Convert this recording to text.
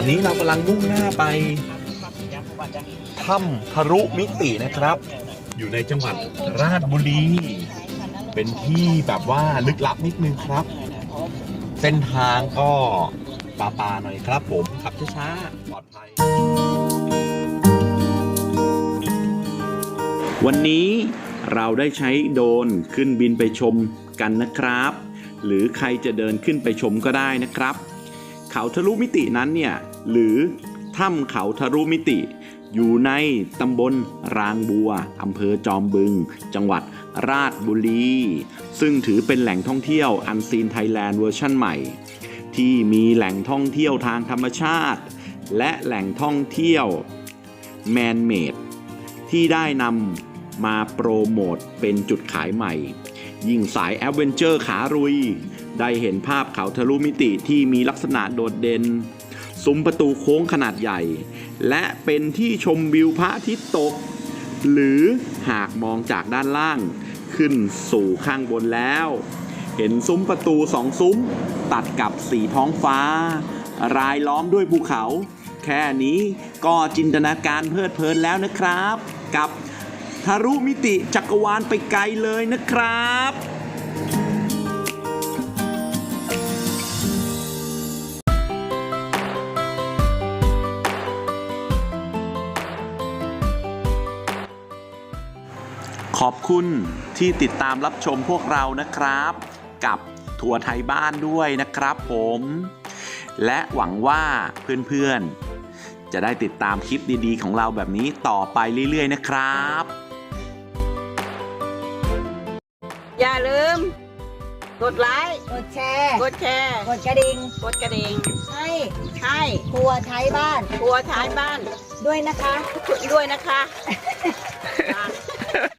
อนนี้เรากำลังมุ่งหน้าไปถ้ำทะลุมิตินะครับ อยู่ในจังหวัดราชบุรี เป็นที่แบบว่าลึกลับนิดนึงครับ เส้นทางก็ป่าปาๆหน่อยครับผม ขับช้าๆปลอดภัย วันนี้เราได้ใช้โดรนขึ้นบินไปชมกันนะครับ หรือใครจะเดินขึ้นไปชมก็ได้นะครับ เขาทะลุมิตินั้นเนี่ย หรือถ้ำเขาทะลุมิติ อยู่ในตำบลรางบัวอำเภอจอมบึง จังหวัดราชบุรี ซึ่งถือเป็นแหล่งท่องเที่ยวอันซีนไทยแลนด์เวอร์ชั่นใหม่ ที่มีแหล่งท่องเที่ยวทางธรรมชาติ และแหล่งท่องเที่ยวแมนเมดที่ได้นำมาโปรโมทเป็นจุดขายใหม่ ยิ่งสายแอดเวนเจอร์ขารุย ได้เห็นภาพเขาทะลุมิติที่มีลักษณะโดดเด่น ซุ้มประตูโค้งขนาดใหญ่ และเป็นที่ชมวิวพระอาทิตย์ตก หรือหากมองจากด้านล่าง ขึ้นสู่ข้างบนแล้ว เห็นซุ้มประตูสองซุ้ม ตัดกับสีท้องฟ้า รายล้อมด้วยภูเขา แค่นี้ก็จินตนาการเพลิดเพลินแล้วนะครับ กับทารุมิติจักรวาลไปไกลเลยนะครับ ขอบคุณที่ติดตามรับชมพวกเรานะครับ กับทัวร์ไทยบ้านด้วยนะครับผม และหวังว่าเพื่อนๆ จะได้ติดตามคลิปดีๆ ของเราแบบนี้ต่อไปเรื่อยๆนะครับ อย่าลืม กดไลค์ กดแชร์ กดแชร์ กดกระดิ่ง กดกระดิ่ง ให้ให้ครัวไทยบ้าน ครัวท้ายบ้านด้วยนะคะ ด้วยนะคะ